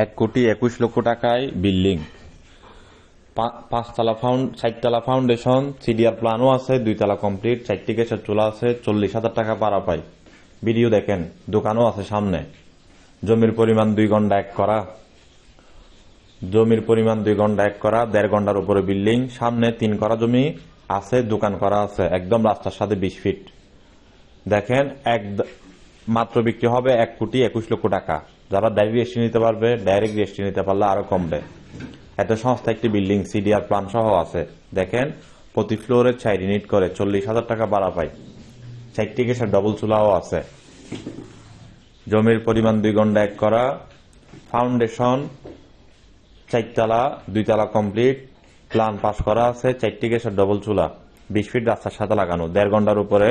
এক কোটি একুশ লক্ষ টাকায় বিল্ডিং। পাঁচতলা ফাউন্ড চারতলা ফাউন্ডেশন, সিডিআর প্ল্যানও আছে, দুইতলা কমপ্লিট, চারটি গ্যাসের চুলা আছে, চল্লিশ হাজার টাকা পারা পাই। ভিডিও দেখেন, দোকানও আছে সামনে। জমির পরিমাণ দুই ঘণ্টা এক করা। জমির পরিমাণ দুই ঘণ্টা এক করা, দেড় ঘণ্টার উপরে বিল্ডিং, সামনে তিন করা জমি আছে, দোকান করা আছে, একদম রাস্তার সাথে বিশ ফিট। দেখেন, এক মাত্র বিক্রি হবে এক কোটি একুশ লক্ষ টাকা। যারা ডাইরেক্ট রেজিস্ট্রি নিতে পারবে ডাইরেক্ট রেজিস্ট্রি নিতে পারলে আরও কমবে। এত সংস্থা একটি বিল্ডিং সিডিআর প্ল্যান সহ আছে। দেখেন, প্রতি ফ্লোরে চার ইউনিট করে চল্লিশ হাজার টাকা ভাড়া পাই চারটি গ্যাসের ডবল চুলাও আছে। জমির পরিমাণ দুই ঘণ্টা এক করা। ফাউন্ডেশন চারতলা, দুইতলা কমপ্লিট প্ল্যান পাস করা আছে চারটি গ্যাসের ডবল চুলা। বিশ ফিট রাস্তার সাথে লাগানো। দেড় ঘণ্টার উপরে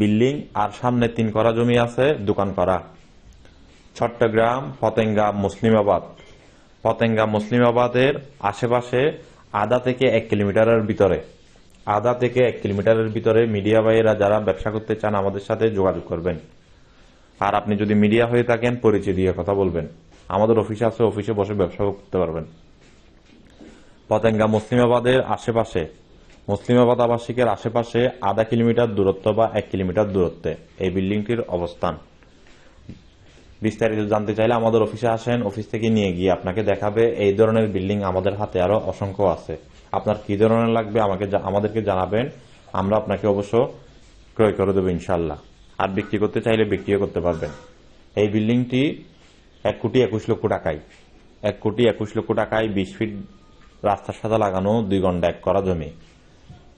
বিল্ডিং, আর সামনে তিন করা জমি আছে, দোকান করা। চট্টগ্রাম পতেঙ্গা মুসলিমাবাদ। পতেঙ্গা মুসলিমাবাদের আশেপাশে আধা থেকে এক কিলোমিটারের ভিতরে। আধা থেকে এক কিলোমিটারের ভিতরে মিডিয়া ভাইয়েরা যারা ব্যবসা করতে চান, আমাদের সাথে যোগাযোগ করবেন। আর আপনি যদি মিডিয়া হয়ে থাকেন, পরিচয় দিয়ে কথা বলবেন। আমাদের অফিস আছে, অফিসে বসে ব্যবসা করতে পারবেন। পতেঙ্গা মুসলিমাবাদের আশেপাশে, মুসলিমাবাদ আবাসিকের আশেপাশে আধা কিলোমিটার দূরত্ব বা এক কিলোমিটার দূরত্বে এই বিল্ডিংটির অবস্থান। বিস্তারিত জানতে চাইলে আমাদের অফিসে আসেন, অফিস থেকে নিয়ে গিয়ে আপনাকে দেখাবে, এই ধরনের বিল্ডিং আমাদের হাতে আরও অসংখ্য আছে। আপনার কি ধরনের লাগবে আমাকে আমাদেরকে জানাবেন, আমরা আপনাকে অবশ্য ক্রয় করে দেবো ইনশাল্লাহ আর বিক্রি করতে চাইলে বিক্রিও করতে পারবেন। এই বিল্ডিংটি এক কোটি একুশ লক্ষ টাকায়। এক কোটি একুশ লক্ষ টাকায় বিশ ফিট রাস্তার সাথে লাগানো দুই ঘণ্টা, এক করা জমি।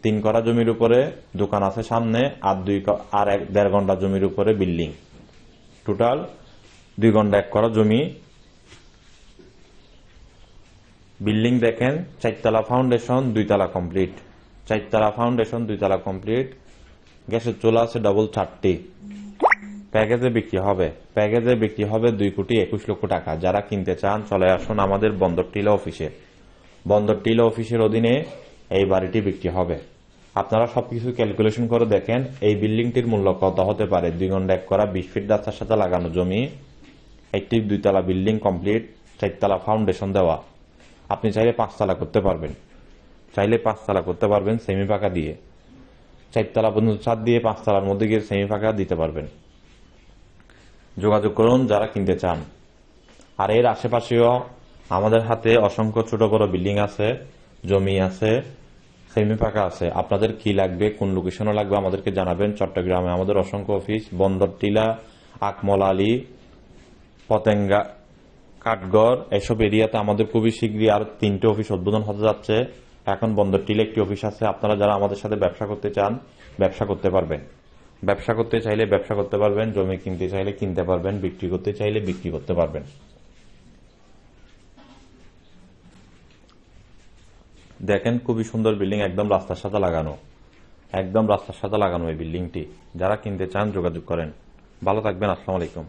তিন করা জমির উপরে দোকান আছে সামনে, আর দুই আর এক দেড় ঘণ্টা জমির উপরে বিল্ডিং। টোটাল দুই ঘণ্টা এক করা জমি। বিল্ডিং দেখেন, চারতলা ফাউন্ডেশন দুইতলা কমপ্লিট চারতলা ফাউন্ডেশন দুইতলা কমপ্লিট গ্যাসের চুলা আছে ডবল চারটি। প্যাকেজে বিক্রি হবে। প্যাকেজে বিক্রি হবে দুই কোটি একুশ লক্ষ টাকা। যারা কিনতে চান, চলে আসুন আমাদের বন্দর টিলা অফিসে। বন্দর টিলা অফিসের অধীনে এই বাড়িটি বিক্রি হবে। আপনারা সবকিছু ক্যালকুলেশন করে দেখেন, এই বিল্ডিংটির মূল্য কত হতে পারে? দুই ঘণ্টা এক করা বিশ ফিট রাস্তার সাথে লাগানো জমি। একটি, দুইতলা বিল্ডিং কমপ্লিট, চারতলা ফাউন্ডেশন দেওয়া। আপনি চাইলে পাঁচতলা করতে পারবেন। চাইলে পাঁচতলা করতে পারবেন সেমি পাকা দিয়ে। চারতলা পর্যন্ত ছাদ দিয়ে পাঁচতলার মধ্যে গিয়ে সেমি পাকা দিতে পারবেন। যোগাযোগ করুন যারা কিনতে চান। আর এর আশেপাশেও আমাদের হাতে অসংখ্য ছোট বড় বিল্ডিং আছে, জমি আছে সেমি পাকা আছে। আপনাদের কি লাগবে, কোন লোকেশনে লাগবে আমাদেরকে জানাবেন। চট্টগ্রামে আমাদের অসংখ্য অফিস, বন্দর, টিলা, আকমল আলী পতেঙ্গা, কাঠগড়, এসব এরিয়াতে আমাদের খুবই শীঘ্রই আর তিনটে অফিস উদ্বোধন হতে যাচ্ছে। এখন বন্দর টিলে একটি অফিস আছে। আপনারা যারা আমাদের সাথে ব্যবসা করতে চান, ব্যবসা করতে পারবেন। ব্যবসা করতে চাইলে ব্যবসা করতে পারবেন, জমি কিনতে চাইলে কিনতে পারবেন, বিক্রি করতে চাইলে বিক্রি করতে পারবেন। দেখেন, খুবই সুন্দর বিল্ডিং, একদম রাস্তার সাথে লাগানো। একদম রাস্তার সাথে লাগানো এই বিল্ডিংটি। যারা কিনতে চান, যোগাযোগ করেন। ভালো থাকবেন, আসসালামু আলাইকুম।